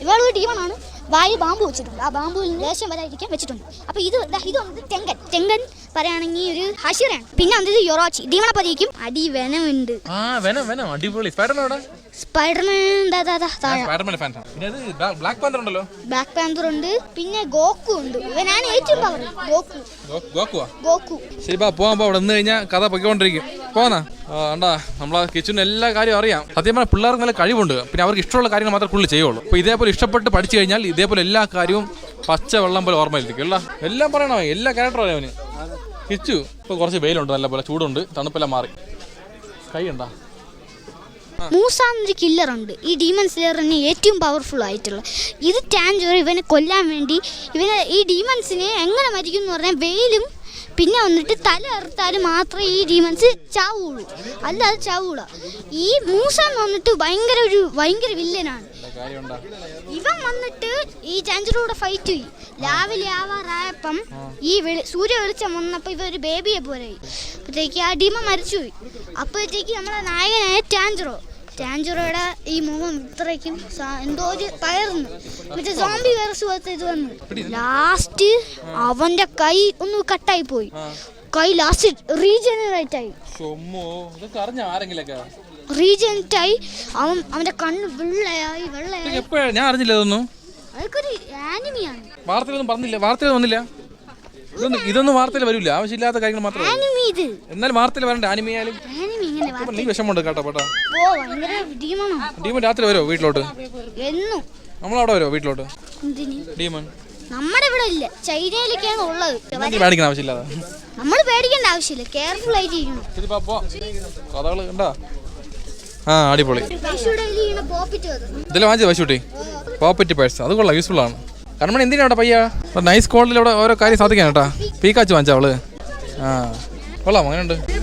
ഇവളൊരു ടീമാണ് വായിൽ ബാമ്പു വെച്ചിട്ടുണ്ട്. ആ ബാമ്പുവിൽ ലേശം വരാതിരിക്കാൻ വെച്ചിട്ടുണ്ട്. അപ്പോൾ ഇത് ഇത് വന്നിട്ട് തെങ്കൻ. തെങ്കൻ പറയുകയാണെങ്കിൽ ഒരു ഹഷിറാണ് പിന്നെ വന്നത് യൊറോച്ചി ഡീമണപ്പതിക്കും അടി വെനമുണ്ട് ആ അടിപൊളി. ബ്ലാക്ക് പാന്തർ ഉണ്ട് പിന്നെ ഗോക്കു ഉണ്ട്. ഇവനാണ് ഏറ്റവും പവർ ഗോക്കു. ഗോക്കു. ശരി ബാ പോവാൻ പോ അവിടെ നിന്ന് കഴിഞ്ഞാൽ കഥ പൊയ്ക്കൊണ്ടിരിക്കും. പോന്നാ കണ്ടാ നമ്മളെ കിച്ചണിന് എല്ലാ കാര്യവും അറിയാം. സത്യം പറഞ്ഞാൽ പിള്ളേർക്ക് നല്ല കഴിവുണ്ട്. പിന്നെ അവർക്ക് ഇഷ്ടമുള്ള കാര്യങ്ങൾ മാത്രമേ പുള്ളി ചെയ്യുള്ളൂ. അപ്പോൾ ഇതേപോലെ ഇഷ്ടപ്പെട്ട് പഠിച്ചു കഴിഞ്ഞാൽ ഇതേപോലെ എല്ലാ കാര്യവും പച്ച വെള്ളം പോലെ ഓർമ്മയിലിരിക്കും. അല്ല എല്ലാം പറയണോ എല്ലാ ക്യാരക്ടറും അറിയാം അവന്. കിച്ചു ഇപ്പോൾ കുറച്ച് വെയിലുണ്ട് നല്ല പോലെ ചൂടുണ്ട് തണുപ്പെല്ലാം മാറി. കൈ ഉണ്ടാ മൂസ എന്നൊരു കില്ലർ ഉണ്ട്. ഈ ഡീമൺ സ്ലെയറിന് ഏറ്റവും പവർഫുൾ ആയിട്ടുള്ള. ഇത് ടാൻജോർ ഇവനെ കൊല്ലാൻ വേണ്ടി ഇവനെ ഈ ഡീമൺസിനെ എങ്ങനെ മരിക്കും എന്ന് പറഞ്ഞാൽ വെയിലും പിന്നെ വന്നിട്ട് തല അറുത്താൽ മാത്രമേ ഈ ഡീമൺസ് ചാവുള്ളൂ. അല്ലാതെ ചാവൂല. ഈ മൂസ എന്ന് വന്നിട്ട് ഭയങ്കര ഒരു ഭയങ്കര വില്ലനാണ്. ഇവൻ വന്നിട്ട് ഈ ചഞ്ചലൂടെ ഫൈറ്റ് ചെയ്യും. രാവിലെ ആവാറായപ്പം ഈ വെളി സൂര്യ വെളിച്ചം വന്നപ്പോൾ ഇവ ഒരു ബേബിയെ പോലെ അപ്പോഴത്തേക്ക് ആ ഡീമ മരിച്ചുപോയി. അപ്പോഴത്തേക്ക് നമ്മളെ നായകനായ ടാഞ്ചറോ ടാഞ്ചറോയുടെ ഈ മുഖം ഇത്രയ്ക്കും എന്തോ ഒരു പയർന്നു മറ്റേ സോംബി വൈറസ് പോലത്തെ ഇത് വന്നു. ലാസ്റ്റ് അവന്റെ കൈ ഒന്ന് കട്ടായി പോയി. കൈ ലാസ്റ്റ് റീജനറേറ്റ് ആയി. റീജനറേറ്റ് ആയി. അവൻ അവന്റെ കണ്ണ് വെള്ളയായി വെള്ളയായി. ഞാൻ അറിഞ്ഞില്ല അതൊന്നും അതൊക്കെ ഒരു ആനിമിയാണ് വാർത്തയിലൊന്നും പറഞ്ഞില്ല. വാർത്തയിൽ വന്നില്ല. ഇതൊന്നും ഇതൊന്നും വാർത്തയിൽ വരില്ല. ആവശ്യമില്ലാത്ത കാര്യങ്ങൾ മാത്രമേ വരൂ. ആനിമി ഇത്. എന്നാലും വാർത്തയിൽ വരണ്ട. ആനിമയാലും ആനിമി ഇങ്ങനെ വാ- നീ വിഷമമുണ്ട് കേട്ടോ പേട്ടാ. ഓ ഭയങ്കര ഡീമണോ ഡീമൻ രാത്രി വരുമോ വീട്ടിലോട്ട്? എന്നും. നമ്മളവിടെ വരുമോ വീട്ടിലോട്ട്? എന്തിന്? ഡീമൻ നമ്മുടെ ഇവിടെ ഇല്ല. ചൈനയിലൊക്കെയാണ് ഉള്ളത്. നീ പേടിക്കണം ആവശ്യമില്ലാതെ? നമ്മൾ പേടിക്കേണ്ട ആവശ്യമില്ല. കെയർഫുൾ ആയിട്ട് ഇരിക്കണം. ശരി പാപ്പോ കഥകൾ കണ്ടാ? ആ അടിപൊളി. പശുവിടെ പോപ്പിറ്റ് വന്നു. ഇതെല്ലാം വാങ്ങിച്ചത് പശുട്ടി പോപ്പറ്റ് പേഴ്സ് അത് കൊള്ളാം യൂസ്ഫുൾ ആണ്. കാരണം എന്തിനാ അവിടെ പയ്യ? നൈസ് കോളിൽ ഇവിടെ ഓരോ കാര്യം സാധിക്കാൻ കേട്ടാ. പീക്കാച്ച് വാങ്ങിച്ചാ അവൾ. ആ. കൊള്ളാം അങ്ങനെയുണ്ട്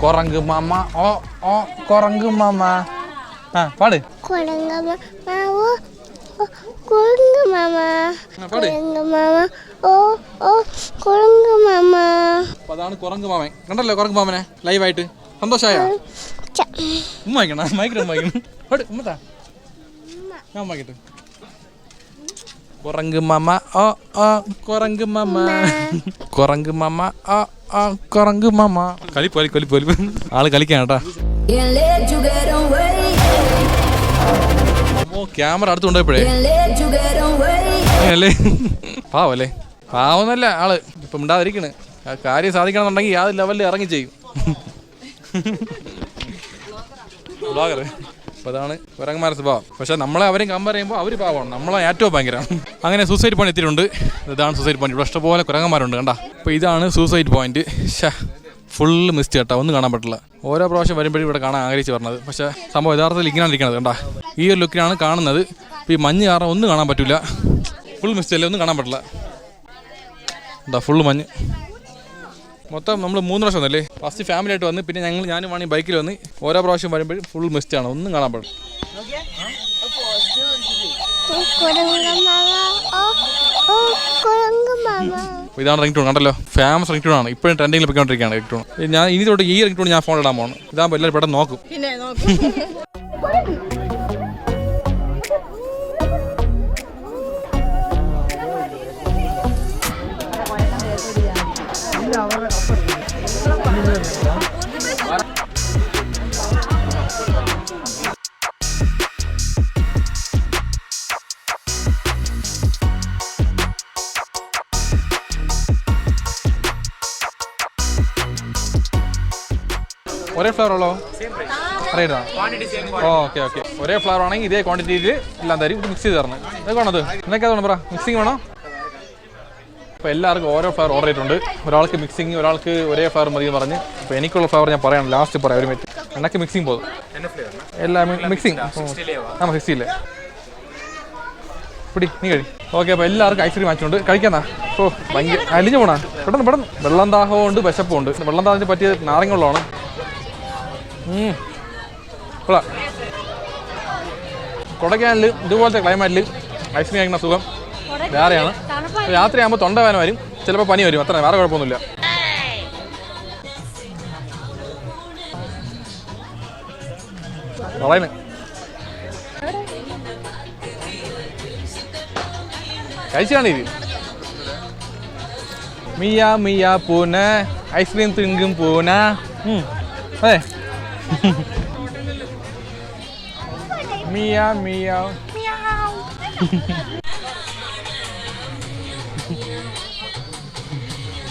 കൊറങ്ക് മാമ. ഓ ഓ കൊറങ്ക് മാമ. ആ പാട്. കൊറങ്ങ് മാമ. ഓ കുളങ്ങ മാമ. പാട്. മാമ. ഓ ഓ കുളങ്ങ മാമ. അതാണ് കുരങ്ങ് മാമൻ. കണ്ടല്ലോ കുരങ്ങ് മാമനെ. ലൈവായിട്ട് സന്തോഷമായ ഉമ്മ വായിക്കണം? ഉമ്മ വായിക്കണം പാട് ഉമ്മത്താ ഞാൻ വായിക്കട്ടെ. കുരങ്ങ് മാമ ഓ ഓ കുരങ്ങ് മാമ. കുരങ്ങ് മാമ ഓ ഓ കുരങ്ങ് മാമ. കളി പോലെ കൊലി പോലെ ആൾ കളിക്കാൻ കേട്ടാ. ഓ ക്യാമറ അടുത്ത് കൊണ്ടുപോയപ്പോഴേ. അങ്ങനല്ലേ പാവല്ലേ പാവന്നല്ല ആൾ. ഇപ്പം മിണ്ടാതിരിക്കണ്. ആ കാര്യം സാധിക്കണമെന്നുണ്ടെങ്കിൽ ആ ലെവലിൽ ഇറങ്ങി ചെയ്യും. ബ്ലോഗർ. അപ്പോൾ അതാണ് കുരങ്ങന്മാരുടെ സ്വഭാവം. പക്ഷെ നമ്മളെ അവരും കമ്പ പറയുമ്പോൾ അവർ പാവമാണ്. നമ്മളെ ഏറ്റവും ഭയങ്കര. അങ്ങനെ സൂസൈഡ് പോയിന്റ് എത്തിയിട്ടുണ്ട്. ഇതാണ് സൂസൈഡ് പോയിന്റ് ഇവിടെ ഇഷ്ടപോലെ കുരങ്ങന്മാരുണ്ട് കണ്ട? അപ്പോൾ ഇതാണ് സൂസൈഡ് പോയിന്റ് ഷാ ഫുള്ള് മിസ്റ്റ് കേട്ടോ. ഒന്നും കാണാൻ പറ്റില്ല. ഓരോ പ്രാവശ്യം വരുമ്പോഴും ഇവിടെ കാണാൻ ആഗ്രഹിച്ച് പറഞ്ഞത് പക്ഷെ സംഭവം യഥാർത്ഥത്തിൽ ഇങ്ങനെയാണ് ഇരിക്കുന്നത് കണ്ട? ഈ ഒരു ലുക്കിനാണ് കാണുന്നത്. ഈ മഞ്ഞ് കാരണം ഒന്നും കാണാൻ പറ്റില്ല ഫുൾ മിസ്റ്റ് അല്ലേ? ഒന്നും കാണാൻ പറ്റില്ല. എന്താ ഫുള്ള് മഞ്ഞ്. മൊത്തം നമ്മൾ മൂന്ന് പ്രാവശ്യം വന്നല്ലേ? ഫസ്റ്റ് ഫാമിലി ആയിട്ട് വന്ന് പിന്നെ ഞങ്ങൾ ഞാനും വേണമെങ്കിൽ ബൈക്കിൽ വന്ന് ഓരോ പ്രാവശ്യം വരുമ്പോഴും ഫുൾ മിസ്റ്റ് ആണ്. ഒന്നും കാണാൻ പാടില്ല. അപ്പോൾ ഇതാണ് റിംഗ് ടൂൺ കണ്ടല്ലോ? ഫേമസ് റിംഗ് ടൂൺ ആണ്. ഇപ്പോഴും ട്രെൻഡിങ്ങിൽ പൊയ്ക്കൊണ്ടിരിക്കുകയാണ് റിംഗ് ടൂൺ ഞാൻ ഇനി തൊട്ട് ഈ റിംഗ് ടൂൺ ഞാൻ ഫോൺ ഇടാൻ പോകണം ഇതാകുമ്പോൾ എല്ലാവരും പെട്ടെന്ന് നോക്കും. അറിയരുതാ ഓക്കെ ഓക്കെ. ഒരേ ഫ്ലവർ ആണെങ്കിൽ ഇതേ ക്വാണ്ടിറ്റിയിൽ എല്ലാം തരും. ഇത് മിക്സ് ചെയ്ത് തരണം. ഇതൊക്കെയാണത്. എന്നൊക്കെ അതാണ് പറ മിക്സിങ് വേണോ? അപ്പോൾ എല്ലാവർക്കും ഓരോ ഫ്ലവർ ഓർഡർ ചെയ്തിട്ടുണ്ട്. ഒരാൾക്ക് മിക്സിങ് ഒരാൾക്ക് ഒരേ ഫ്ലവർ മതി എന്ന് പറഞ്ഞ്. അപ്പോൾ എനിക്കുള്ള ഫ്ലവർ ഞാൻ പറയാം. ലാസ്റ്റ് പറയാം ഒരു മിനിറ്റ് എണ്ണക്ക് മിക്സിങ് പോകും എല്ലാം മിക്സിങ് ആ മിക്സി ഇല്ലേ പിടി നീ കഴി. ഓക്കെ അപ്പോൾ എല്ലാവർക്കും ഐസ്ക്രീം വാങ്ങിച്ചുണ്ട് കഴിക്കാന്നാ ഓ ഭയങ്കര അലിഞ്ഞു പോണാ. പെട്ടെന്ന് പെട്ടെന്ന്. വെള്ളം ദാഹവും ഉണ്ട് വിശപ്പും ഉണ്ട് വെള്ളം ദാഹത്തിന് പറ്റിയ നാരങ്ങ വെള്ളമാണ്. ഉം. കൊള്ളാം കൊടൈക്കനാലിൽ ഇതുപോലത്തെ ക്ലൈമാറ്റിൽ ഐസ്ക്രീം കഴിക്കുന്ന സുഖം വേറെയാണ്. രാത്രിയാകുമ്പോൾ തൊണ്ടവേന വരും. ചിലപ്പോൾ പനി വരും. അത്ര വേറെ കുഴപ്പമൊന്നുമില്ല. കഴിച്ചാണ് ഇത്. മിയ മിയ പൂന. ഐസ്ക്രീം തിങ്കും പൂന. അതെ മിയ മിയ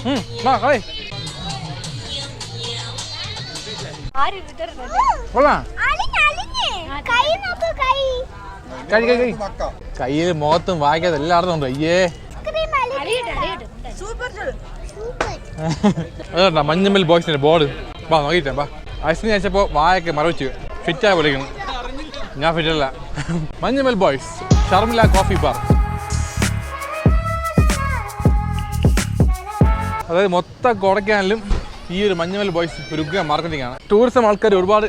ഉം, വാ, കളി. കൊള്ളാം. കഴി കഴി കഴി കയ്യിൽ മുഖത്തും വായിക്കാതെ എല്ലായിടത്തും ഉണ്ട്. അയ്യേ. അതുകൊണ്ടാ മഞ്ഞമ്മൽ ബോയ്സിന്റെ ബോർഡ് വാ നോക്കിയിട്ടേ വാ. ഐസ്ക്രീം കഴിച്ചപ്പോൾ വായൊക്കെ മറവിച്ച് ഫിറ്റായി വിളിക്കണം ഞാൻ ഫിറ്റല്ല Manjummel boys Sharmila coffee bar. അതായത് മൊത്തം കൊടക്കാനിലും ഈ ഒരു മഞ്ഞമൽ ബോയ്സ് ഒരു ഉഗ്ര മാർക്കറ്റിംഗ് ആണ്. ടൂറിസം ആൾക്കാർ ഒരുപാട്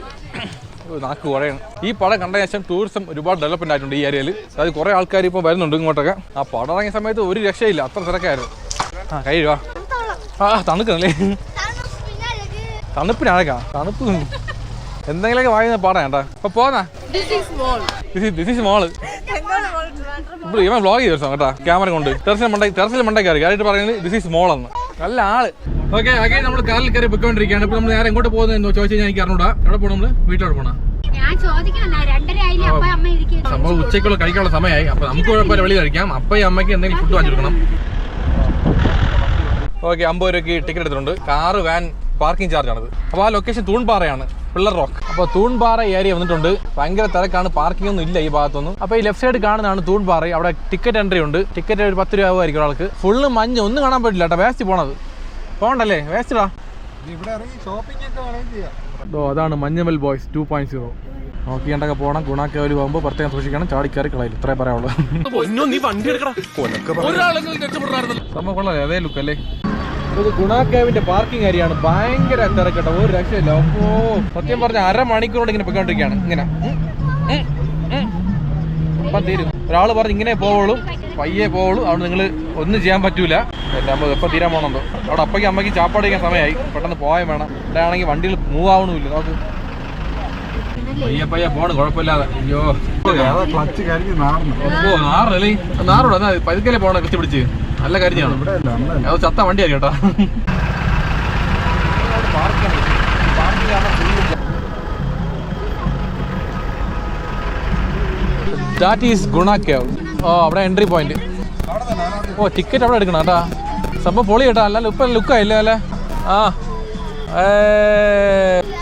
നാക്ക് കുറയാണ് ഈ പടം കണ്ട ശേഷം ടൂറിസം ഒരുപാട് ഡെവലപ്മെന്റ് ആയിട്ടുണ്ട് ഈ ഏരിയയിൽ അതായത് കുറേ ആൾക്കാർ ഇപ്പോൾ വരുന്നുണ്ട് ഇങ്ങോട്ടൊക്കെ. ആ പടം ഇറങ്ങിയ സമയത്ത് ഒരു രക്ഷയില്ല. അത്ര തിരക്കായിരുന്നു. ആ കഴിയുവാ ആ തണുക്കണല്ലേ തണുപ്പിനാഴക്കാ തണുപ്പ്. എന്തെങ്കിലുമൊക്കെ വായുന്ന പാടാ കേട്ടാ അപ്പൊ പോന്നാ? മോൾ ഇവിടെ ഇവൻ വ്ളോഗ് ചെയ്തു കേട്ടാ ക്യാമറ കൊണ്ട്. ടെറസിൽ മണ്ടേ ടെറസിൽ മണ്ടേ കയറി. ആയിട്ട് പറയുന്നത് ദിസ് ഈസ് മോൾ എന്ന്. നല്ല ആൾ. ഓക്കെ ഓക്കെ നമ്മൾ കാറിൽ കയറി പൊയ്ക്കൊണ്ടിരിക്കുകയാണ്. ഇപ്പൊ നമ്മൾ നേരെ എങ്ങോട്ട് പോകുന്നത് ചോദിച്ചു കഴിഞ്ഞാൽ എനിക്ക് അറിഞ്ഞൂടാ. എവിടെ പോകണം നമ്മൾ? വീട്ടിലോട്ട് ഇരിക്കും. സംഭവം ഉച്ചയ്ക്കുള്ള കഴിക്കാനുള്ള സമയമായി. അപ്പൊ നമുക്ക് കുഴപ്പമില്ല വെളി കഴിക്കാം. അപ്പയും അമ്മയ്ക്ക് എന്തെങ്കിലും ഫുഡ് വാങ്ങി വാങ്ങിച്ചെടുക്കണം ഓക്കെ അമ്പത് രൂപയ്ക്ക് ടിക്കറ്റ് എടുത്തിട്ടുണ്ട്. കാറ് വാൻ പാർക്കിംഗ് ചാർജ് ആണത്. അപ്പോൾ ആ ലൊക്കേഷൻ തൂൺപാറയാണ് പിള്ളർ റോക്ക്. അപ്പോൾ തൂൺപാറ ഏരിയ വന്നിട്ടുണ്ട്. ഭയങ്കര തിരക്കാണ്. പാർക്കിംഗ് ഒന്നും ഇല്ല ഈ ഭാഗത്തൊന്നും. അപ്പോൾ ഈ ലെഫ്റ്റ് സൈഡ് കാണുന്നതാണ് തൂൺപാറ. അവിടെ ടിക്കറ്റ് എൻട്രി ഉണ്ട്. ടിക്കറ്റ് ഒരു പത്ത് രൂപ ആവുമായിരിക്കും ഒരാൾക്ക്. ഫുള്ള് മഞ്ഞ് ഒന്നും കാണാൻ പറ്റില്ല കേട്ടോ. വേസ്റ്റ് പോണത്. പോകണ്ടല്ലേ? വേസ്റ്റിടാ ഒക്കെ ഓ അതാണ് Manjummel boys two point zero നോക്കിയാണ്ടൊക്കെ പോകണം ഗുണാക്കേവൽ പോകുമ്പോൾ പ്രത്യേകം സൂക്ഷിക്കണം. ചാടിക്കയറി കളയില്ല ഇത്രേ പറയാനുള്ളൂ. സംഭവം കൊള്ളാം. അതേ ലുക്ക് അല്ലേ? ഇത് ഗുണാക്കേവിന്റെ പാർക്കിംഗ് ഏരിയയാണ് ഭയങ്കര തിരക്കട്ടോ. ഒരു രക്ഷയില്ല. അപ്പോ സത്യം പറഞ്ഞ അരമണിക്കൂറോട് ഇങ്ങനെ പോയിക്കൊണ്ടിരിക്കുകയാണ്. ഇങ്ങനെ. അപ്പം തീരും. ഒരാൾ പറഞ്ഞ് ഇങ്ങനെ പോവുള്ളൂ. പയ്യെ പോവുള്ളൂ. അവിടെ നിങ്ങൾ ഒന്നും ചെയ്യാൻ പറ്റൂല. എന്റെ അമ്മ എപ്പോൾ തീരാൻ പോകണമെന്നോ അവിടെ അപ്പയ്ക്ക് അമ്മയ്ക്ക് ചാപ്പാട് കഴിക്കാൻ സമയമായി. പെട്ടെന്ന് പോയാൽ വേണം. ഇവിടെ ആണെങ്കിൽ വണ്ടിയിൽ മൂവ് ആവണമില്ല. നോക്ക്. പയ്യെ പയ്യെ പോണ്. കുഴപ്പമില്ലാതെ. അയ്യോ. ക്ലച്ച് കരിഞ്ഞ് നാറുന്നു ഓ നാറല്ലേ? നാറുണ്ടോ എന്നാ പതുക്കല്ലേ പോണ? കത്തി പിടിച്ച് നല്ല അന്ന് അത് ചത്ത വണ്ടിയാണ് കേട്ടോ. ദാറ്റ് ഈസ് ഗുണ കേവ് ഓ അവിടെ എൻട്രി പോയിന്റ് ഓ ടിക്കറ്റ് അവിടെ എടുക്കണം കേട്ടാ. സംഭവം പൊളി കേട്ടാ. അല്ല ഇപ്പം ലുക്കായില്ലേ അല്ലേ? ആ.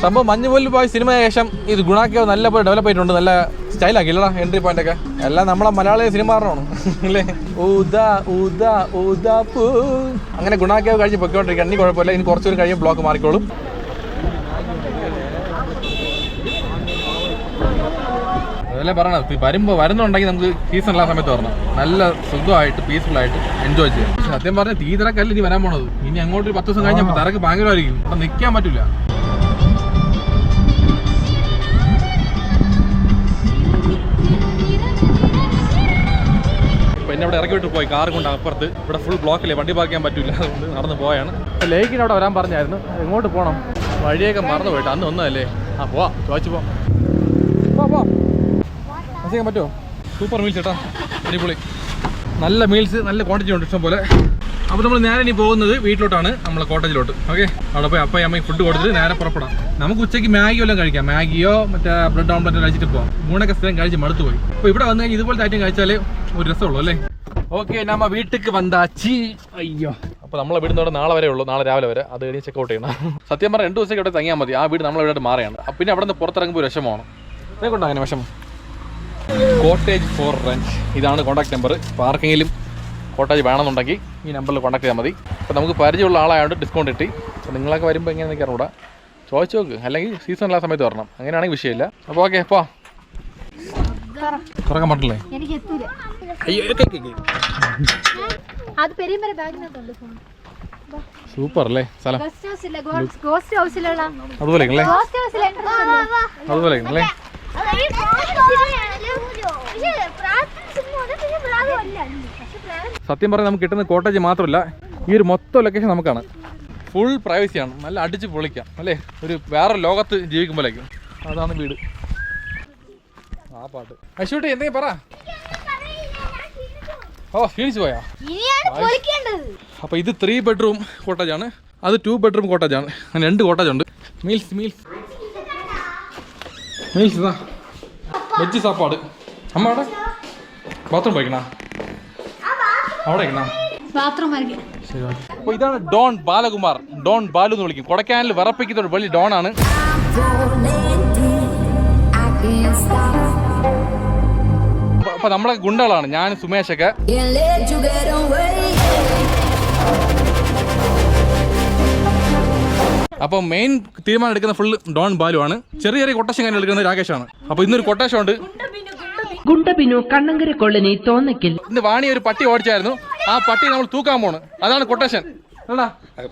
സംഭവം മഞ്ഞുപോലിൽ പോയ സിനിമ ശേഷം ഇത് ഗുണാക്കേവ് നല്ല പോലെ ഡെവലപ്പ് ആയിട്ടുണ്ട്. നല്ല സ്റ്റൈലാക്കില്ലടാ എൻട്രി പോയിന്റ് ഒക്കെ. എല്ലാം നമ്മളെ മലയാളി സിനിമാറാണ് അല്ലേ? ഊദാ ഊദാ ഊദാ പൂ. അങ്ങനെ ഗുണാക്കിയ കഴിഞ്ഞ് പൊയ്ക്കൊണ്ടിരിക്കുക ഇനി കുഴപ്പമില്ല. ഇനി കുറച്ചൊരു കഴിയും ബ്ലോക്ക് മാറിക്കോളും. അതല്ലേ പറയണത്? വരുമ്പോ വരുന്നുണ്ടെങ്കിൽ നമുക്ക് സീസൺ എല്ലാ സമയത്ത് വരണം. നല്ല സുഖമായിട്ട് പീസ്ഫുൾ ആയിട്ട് എൻജോയ് ചെയ്യാം. സത്യം പറഞ്ഞ തീ തിരക്കല്ല ഇനി വരാൻ പോണത്. ഇനി അങ്ങോട്ട് ഒരു പത്ത് ദിവസം കഴിഞ്ഞാൽ തിരക്ക് ഭയങ്കരമായിരിക്കും. അവിടെ നിൽക്കാൻ പറ്റില്ല എന്നെ അവിടെ ഇറക്കി വിട്ട് പോയി കാർ കൊണ്ട് അപ്പുറത്ത്. ഇവിടെ ഫുൾ ബ്ലോക്കില്ലേ വണ്ടി പാർക്ക് ചെയ്യാൻ പറ്റില്ല അതുകൊണ്ട് നടന്ന് പോയാണ്. ലേക്കിന് അവിടെ വരാൻ പറഞ്ഞായിരുന്നു. എങ്ങോട്ട് പോകണം വഴിയൊക്കെ മറന്നു പോയിട്ട് അന്ന് ഒന്നല്ലേ ആ പോവാ. ചോദിച്ചു പോവാം പറ്റുമോ? സൂപ്പർ മീൽസ് ചേട്ടാ അടിപൊളി. നല്ല മീൽസ് നല്ല ക്വാണ്ടിറ്റി ഉണ്ട് ഇഷ്ടം പോലെ അപ്പോൾ നമ്മൾ നേരെ ഇനി പോകുന്നത് വീട്ടിലോട്ടാണ് നമ്മളെ കോട്ടേജിലോട്ട്. ഓക്കെ അവിടെ പോയി അപ്പം അമ്മയും ഫുഡ് കൊടുത്തിട്ട് നേരെ പുറപ്പെടാം. നമുക്ക് ഉച്ചയ്ക്ക് മാഗി വല്ലതും കഴിക്കാം. മാഗിയോ മറ്റേ ബ്രെഡ് ഓംലെറ്റ് കഴിച്ചിട്ട് പോകാം മൂന്നൊക്കെ സ്ഥലം കഴിച്ച് മടുത്ത് പോയി. അപ്പോൾ ഇവിടെ വന്നു കഴിഞ്ഞാൽ ഇതുപോലത്തെ ഐറ്റം കഴിച്ചാലേ ഒരു രസമുള്ളൂ അല്ലേ? ഓക്കെ നമ്മ വീട്ടിക്ക് വന്നാച്ചി അയ്യോ. അപ്പൊ നമ്മളെ വീട് അവിടെ നാളെ വരെ ഉള്ളൂ. നാളെ രാവിലെ വരെ. അത് കഴിഞ്ഞ് ചെക്കൗട്ട് ചെയ്യണം. സത്യം പറഞ്ഞാൽ രണ്ട് ദിവസം ഇവിടെ തങ്ങിയാൽ മതി. ആ വീട് നമ്മളെ ഇവിടെ മാറിയാണ്. പിന്നെ അവിടെ നിന്ന് പുറത്തിറങ്ങുമ്പോൾ വിഷമമാണ്. കൊണ്ടാണ് അങ്ങനെ വിഷമം? കോട്ടേജ് ഫോർ റെന്റ് ഇതാണ് കോൺടാക്ട് നമ്പർ ഇപ്പോൾ ആർക്കെങ്കിലും കോട്ടേജ് വേണമെന്നുണ്ടെങ്കിൽ ഈ നമ്പറിൽ കോൺടാക്ട് ചെയ്താൽ മതി. അപ്പോൾ നമുക്ക് പരിചയമുള്ള ആളായതുകൊണ്ട് ഡിസ്കൗണ്ട് കിട്ടി. അപ്പോൾ നിങ്ങളൊക്കെ വരുമ്പോൾ എങ്ങനെയാണെന്ന് അറിഞ്ഞൂടാ ചോദിച്ചു നോക്ക്. അല്ലെങ്കിൽ സീസൺ എല്ലാ സമയത്ത് വരണം. അങ്ങനെയാണെങ്കിൽ വിഷയമില്ല. അപ്പോൾ ഓക്കെ പോ. തുറക്കാൻ പറ്റില്ലേ സൂപ്പർ അല്ലേ? സ്ഥലം? ഗസ്റ്റ് ഹൗസ് ഇല്ല. ഗോസ്റ്റ് ഹൗസിലുള്ള അതുപോലെ അതുപോലെ സത്യം പറഞ്ഞാൽ നമുക്ക് കിട്ടുന്ന കോട്ടേജ് മാത്രമല്ല ഈ ഒരു മൊത്തം ലൊക്കേഷൻ നമുക്കാണ്. ഫുൾ പ്രൈവസിയാണ് നല്ല അടിച്ച് പൊളിക്കാം അല്ലേ? ഒരു വേറെ ലോകത്ത് ജീവിക്കുമ്പോഴേക്കും. അതാണ് വീട്. ആ പാട്ട്. അശൂട്ടി എന്തെങ്കിലും പറ. ഓ ക്ഷീണിച്ചു പോയാ? അപ്പൊ ഇത് ത്രീ ബെഡ്റൂം കോട്ടേജാണ് അത് ടു ബെഡ്റൂം കോട്ടേജാണ് അങ്ങനെ രണ്ട് കോട്ടേജ് ഉണ്ട്. മീൽസ് മീൽസ് മീൽസ് വെജ് സാപ്പാട്. അമ്മ അവിടെ? ബാത്റൂം പോയിക്കണ? അവിടെ ഇതാണ് ഡോൺ ബാലകുമാർ. ഡോൺ ബാലു എന്ന് വിളിക്കും. കൊടക്കാനിൽ വിറപ്പിക്കുന്ന ഒരു വലിയ ഡോൺ ആണ്. അപ്പൊ- അപ്പൊ നമ്മളെ ഗുണ്ടകളാണ്. ഞാൻ സുമേഷൊക്കെ അപ്പോൾ മെയിൻ തീരുമാനം എടുക്കുന്ന ഫുൾ ഡോൺ ബാലു ആണ്. ചെറിയ ചെറിയ കൊട്ടേഷൻ കാര്യം എടുക്കുന്നത് രാകേഷാണ് അപ്പോൾ ഇന്നൊരു കൊട്ടേഷൻ ഉണ്ട്. ഗുണ്ടബിനു കണ്ണങ്കര കോളനി തോന്നക്കിൽ ഇന്ന് വാണി ഒരു പട്ടി ഓടിച്ചായിരുന്നു. ആ പട്ടി നമ്മൾ തൂക്കാൻ പോണു. അതാണ് കൊട്ടേഷൻ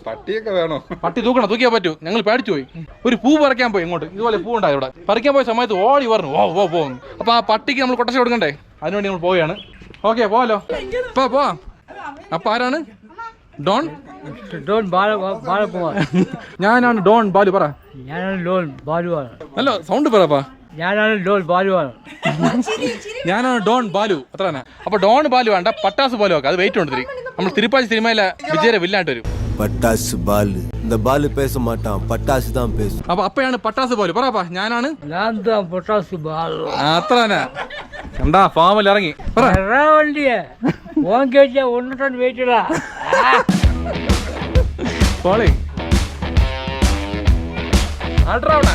പട്ടിയൊക്കെ വേണോ? പട്ടി തൂക്കണം തൂക്കിയാ പറ്റൂ. ഞങ്ങൾ പേടിച്ചു പോയി. ഒരു പൂ പറിക്കാൻ പോയി ഇങ്ങോട്ട്. ഇതുപോലെ പൂ ഉണ്ടായി ഇവിടെ. പറിക്കാൻ പോയ സമയത്ത് ഓടി പറഞ്ഞു ഓ ഓ പോ അപ്പൊ ആ പട്ടിക്ക് നമ്മൾ കൊട്ടേഷൻ കൊടുക്കണ്ടേ? അതിനുവേണ്ടി നമ്മൾ പോവുകയാണ്. ഓക്കെ പോവാലോ. പോ പോവാ അപ്പൊ ആരാണ്? ഡോൺ? ഡോൺ ഞാനാണ് ഡോൺ ബാലു പറ. ഞാനാണ് ഡോൺ ബാലു അല്ല സൗണ്ട് പറപ്പാ ഞാനാണ് ഡോൺ ബാലുവാണ് ഞാനാണ് ഡോൺ ബാലു അത്ര തന്നെ അപ്പൊ ഡോൺ ബാലു വേണ്ട പട്ടാസ് ബാലു ആക്കാം അത് വെയിറ്റ് ഉണ്ട് ഇത്തിരി നമ്മൾ തിരുപ്പാച്ചി സിനിമയിലെ വിജയരെ വില്ലാണ്ട് വരും பட்டாசு பாலு இந்த பாலு பேச மாட்டான் பட்டாசு தான் பேசும் അപ്പൊ അപ്പയാണ് പട്ടാസ് ബാലു പറപ്പാ ഞാനാണ് ഞാൻ താ പൊട്ടാസ് ബാലു ആ, അത്ര തന്നെ എന്താ ഫാമിൽ ഇറങ്ങി പറ എറാ വണ്ടിയെ ഓൻ കേട്ടിയ ഒന്നിട്ടാണ് വെയിറ്റില്ല പോളി ആട്രാവണ